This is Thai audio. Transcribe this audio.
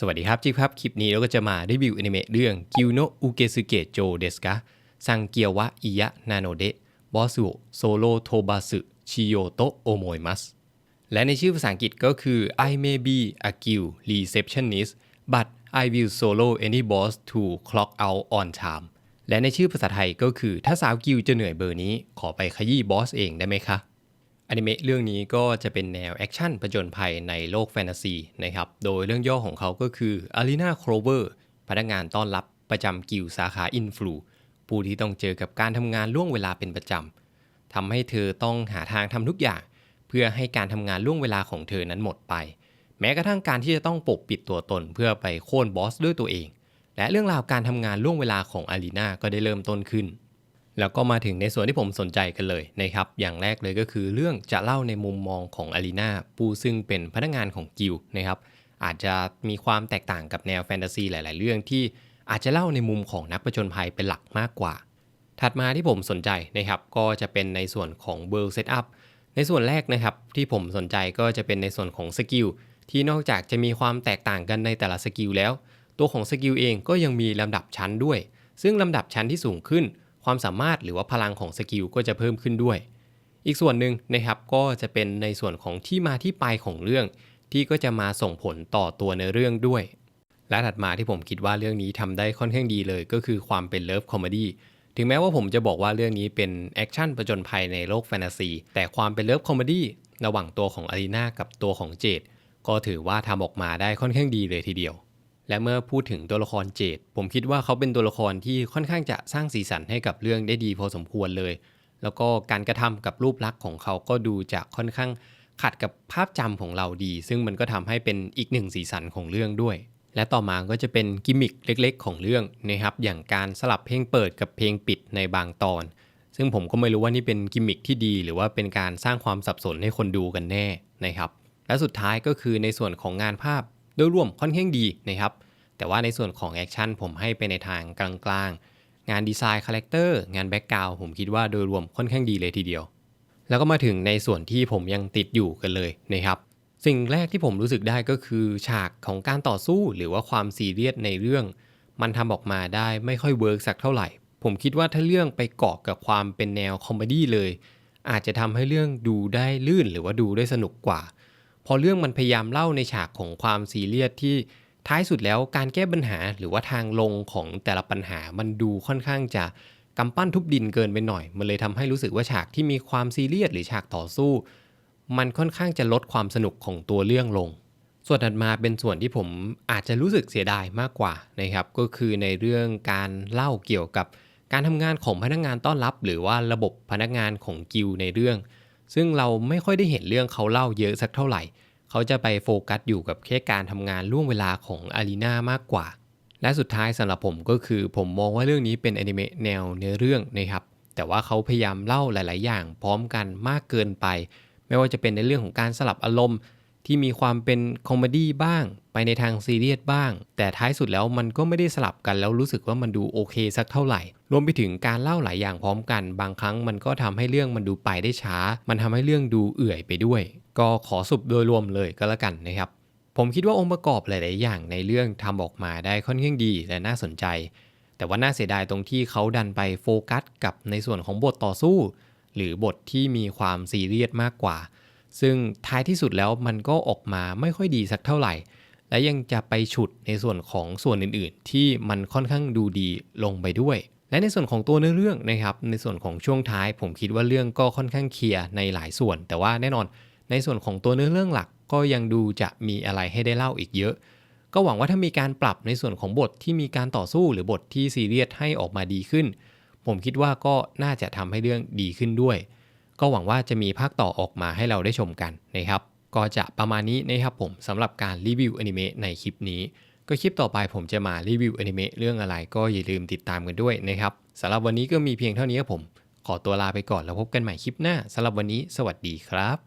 สวัสดีครับจิ๊บครับ คลิปนี้เราก็จะมารีวิวอนิเมะเรื่องกิวโนอุเกสึเกะโจเดสกะซังเกียวะอิยะนาโนเดะบอสุโซโลโทบาสึชิโยโตโอโมยมัสและในชื่อภาษาอังกฤษก็คือ I may be a guild receptionist but I will solo any boss to clock out on time และในชื่อภาษาไทยก็คือถ้าสาวกิวจะเหนื่อยเบอร์นี้ ขอไปขยี้บอสเองได้ไหมคะ อนิเมะเรื่องนี้ก็จะเป็นแนวแอคชั่นผจญภัยในโลกแฟนตาซีนะครับ โดยเรื่องย่อของเขาก็คืออารีนาโครเวอร์พนักงานต้อนรับประจำกิลสาขาอินฟลูผู้ที่ต้องเจอกับการทำงานล่วงเวลาเป็นประจำทำให้เธอต้องหาทางทำทุกอย่าง เพื่อให้การทำงานล่วงเวลาของเธอนั้นหมดไป แม้กระทั่งการที่จะต้องปกปิดตัวตนเพื่อไปโค่นบอสด้วยตัวเอง และเรื่องราวการทำงานล่วงเวลาของอารีนาก็ได้เริ่มต้นขึ้น แล้วก็มาถึงในส่วนที่ผมสนใจกันเลยนะครับ อย่างแรกเลยก็คือเรื่องจะเล่าในมุมมองของอารีนาผู้ซึ่งเป็นพนักงานของกิลนะครับ อาจจะมีความแตกต่างกับแนวแฟนตาซีหลาย ๆ เรื่องที่อาจจะเล่าในมุมของนักประจนภัยเป็นหลักมากกว่า ถัดมาที่ผมสนใจนะครับ ก็จะเป็นในส่วนของ World Setup ในส่วนแรกนะครับที่ผมสนใจก็จะเป็นในส่วนของสกิลที่นอกจากจะมีความแตกต่างกันในแต่ละสกิลแล้ว ตัวของสกิลเองก็ยังมีลำดับชั้นด้วย ซึ่งลำดับชั้นที่สูงขึ้น ความสามารถหรือว่าพลังของสกิลก็จะเพิ่มขึ้นด้วย อีกส่วนหนึ่งนะครับก็จะเป็นในส่วนของที่มาที่ไปของเรื่อง ที่ก็จะมาส่งผลต่อตัวในเรื่องด้วย และถัดมาที่ผมคิดว่าเรื่องนี้ทำได้ค่อนข้างดีเลย ก็คือความเป็นเลิฟคอมเมดี้ถึงแม้ว่าผมจะบอกว่าเรื่องนี้เป็นแอคชั่นประจนภัยในโลกแฟนตาซีแต่ความเป็นเลิฟคอมเมดี้ระหว่างตัวของอารีนากับตัวของเจดก็ถือว่าทำออกมาได้ค่อนข้างดีเลยทีเดียว และเมื่อพูดถึงตัวละครเจดผมคิดว่าเขาเป็นตัวละครที่ค่อนข้างจะสร้างสีสันให้กับเรื่องได้ดีพอสมควรเลย แล้วก็การกระทำกับรูปลักษณ์ของเขาก็ดูจะค่อนข้างขัดกับภาพจำของเราดี ซึ่งมันก็ทำให้เป็นอีกหนึ่งสีสันของเรื่องด้วย และต่อมาก็จะเป็นกิมมิคเล็ก ๆ ของเรื่องนะครับอย่างการสลับเพลงเปิดกับเพลงปิดในบางตอน ซึ่งผมก็ไม่รู้ว่านี่เป็นกิมมิคที่ดี หรือว่าเป็นการสร้างความสับสนให้คนดูกันแน่นะครับและสุดท้ายก็คือในส่วนของงานภาพ โดยรวมค่อนข้างดีนะครับ แต่ว่าในส่วนของแอคชั่นผมให้ไปในทางกลางๆ งานดีไซน์คาแรคเตอร์งานแบ็กกราวผมคิดว่าโดยรวมค่อนข้างดีเลยทีเดียว แล้วก็มาถึงในส่วนที่ผมยังติดอยู่กันเลยนะครับ สิ่งแรกที่ผมรู้สึกได้ก็คือฉากของการต่อสู้หรือว่าความซีเรียสในเรื่อง มันทำออกมาได้ไม่ค่อยเวิร์กสักเท่าไหร่ ผมคิดว่าถ้าเรื่องไปเกาะกับความเป็นแนวคอมเมดี้เลย อาจจะทำให้เรื่องดูได้ลื่นหรือว่าดูได้สนุกกว่า พอเรื่องมันพยายามเล่าในฉากของความซีเรียสที่ท้ายสุดแล้วการแก้ปัญหาหรือว่าทางลงของแต่ละปัญหามันดูค่อนข้างจะกำปั้นทุบดินเกินไปหน่อย มันเลยทำให้รู้สึกว่าฉากที่มีความซีเรียสหรือฉากต่อสู้ มันค่อนข้างจะลดความสนุกของตัวเรื่องลง ส่วนถัดมาเป็นส่วนที่ผมอาจจะรู้สึกเสียดายมากกว่านะครับ ก็คือในเรื่องการเล่าเกี่ยวกับการทำงานของพนักงานต้อนรับ หรือว่าระบบพนักงานของกิลในเรื่อง ซึ่งเราไม่ค่อยได้เห็นเรื่องเขาเล่าเยอะสักเท่าไหร่ เขาจะไปโฟกัสอยู่กับแค่การทำงานล่วงเวลาของอารีนามากกว่า และสุดท้ายสำหรับผมก็คือผมมองว่าเรื่องนี้เป็นอนิเมะแนวเนื้อเรื่องนะครับ แต่ว่าเขาพยายามเล่าหลาย ๆ อย่าง พร้อมกันมากเกินไป ไม่ว่าจะเป็นในเรื่องของการสลับอารมณ์ที่มีความเป็นคอมเมดี้บ้าง ไปในทางซีเรียสบ้าง แต่ท้ายสุดแล้วมันก็ไม่ได้สลับกันแล้วรู้สึกว่ามันดูโอเคสักเท่าไหร่ รวมไปถึงการเล่าหลายอย่างพร้อมกัน บางครั้งมันก็ทำให้เรื่องมันดูไปได้ช้า มันทำให้เรื่องดูเอื่อยไปด้วย ก็ขอสุบโดยรวมเลยก็แล้วกันนะครับ ผมคิดว่าองค์ประกอบหลาย ๆ อย่างในเรื่องทำออกมาได้ค่อนข้างดีและน่าสนใจ แต่ว่าน่าเสียดายตรงที่เขาดันไปโฟกัสกับในส่วนของบทต่อสู้ หรือบทที่มีความซีเรียสมากกว่า ซึ่งท้ายที่สุดแล้วมันก็ออกมาไม่ค่อยดีสักเท่าไหร่และยังจะไปฉุดในส่วนของส่วนอื่น ๆ ที่มันค่อนข้างดูดีลงไปด้วย และในส่วนของตัวเนื้อเรื่องนะครับในส่วนของช่วงท้าย ผมคิดว่าเรื่องก็ค่อนข้างเคลียร์ในหลายส่วน แต่ว่าแน่นอนในส่วนของตัวเนื้อเรื่องหลักก็ยังดูจะมีอะไรให้ได้เล่าอีกเยอะ ก็หวังว่าถ้ามีการปรับในส่วนของบทที่มีการต่อสู้หรือบทที่ซีเรียสให้ออกมาดีขึ้น ผมคิดว่าก็น่าจะทำให้เรื่องดีขึ้นด้วย ก็หวังว่าจะมีภาคต่อออกมาให้เราได้ชมกันนะครับก็จะประมาณนี้นะครับผมสำหรับการรีวิวอนิเมะในคลิปนี้ ก็คลิปต่อไปผมจะมารีวิวอนิเมะเรื่องอะไรก็อย่าลืมติดตามกันด้วยนะครับสำหรับวันนี้ก็มีเพียงเท่านี้ครับผม ขอตัวลาไปก่อนแล้วพบกันใหม่คลิปหน้าสำหรับวันนี้ สวัสดีครับ